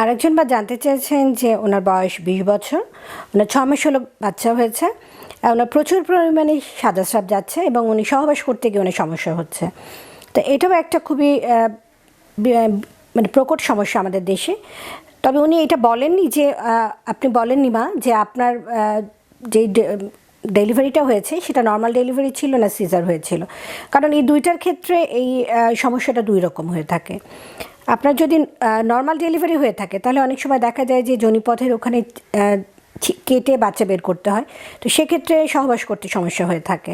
আরেকজন বা জানতে চেয়েছেন যে ওনার বয়স বিশ বছর, ওনার ছ মাস হলো বাচ্চা হয়েছে ওনার প্রচুর পরিমাণে সাদা স্রাব যাচ্ছে এবং উনি সহবাস করতে গিয়ে অনেক সমস্যা হচ্ছে। তো এটাও একটা খুবই মানে প্রকট সমস্যা আমাদের দেশে। তবে উনি এটা বলেননি যে আপনি বলেননি মা যে আপনার যে ডেলিভারিটা হয়েছে সেটা নর্মাল ডেলিভারি ছিল না সিজার হয়েছিল। কারণ এই দুইটার ক্ষেত্রে এই সমস্যাটা দুই রকম হয়ে থাকে। আপনার যদি নর্মাল ডেলিভারি হয়ে থাকে, তাহলে অনেক সময় দেখা যায় যে জনিপথের ওখানে কেটে বাচ্চা বের করতে হয়। তো সেক্ষেত্রে সহবাস করতে সমস্যা হয়ে থাকে।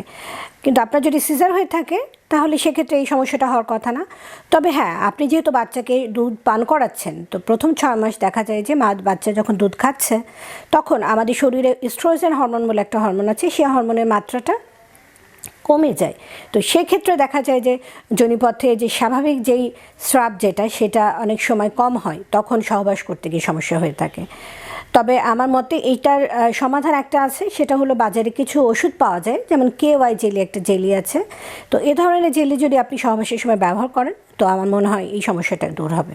কিন্তু আপনার যদি সিজার হয়ে থাকে, তাহলে সেক্ষেত্রে এই সমস্যাটা হওয়ার কথা না। তবে হ্যাঁ আপনি যেহেতু বাচ্চাকে দুধ পান করাচ্ছেন, তো প্রথম ছয় মাস দেখা যায় যে মা, বাচ্চা যখন দুধ খাচ্ছে, তখন আমাদের শরীরে স্ট্রোজেন হরমোন বলে একটা হরমোন আছে, সেই হরমোনের মাত্রাটা কমে যায়। তো সেক্ষেত্রে দেখা যায় যে জনিপথে যে স্বাভাবিক যেই স্রাব যেটা, সেটা অনেক সময় কম হয়, তখন সহবাস করতে গিয়ে সমস্যা হয়ে থাকে। তবে আমার মতে এইটার সমাধান একটা আছে, সেটা হলো বাজারে কিছু ওষুধ পাওয়া যায়, যেমন কে ওয়াই জেলি একটা জেলি আছে। তো এ ধরনের জেলি যদি আপনি সহবাসের সময় ব্যবহার করেন, তো আমার মনে হয় এই সমস্যাটা দূর হবে।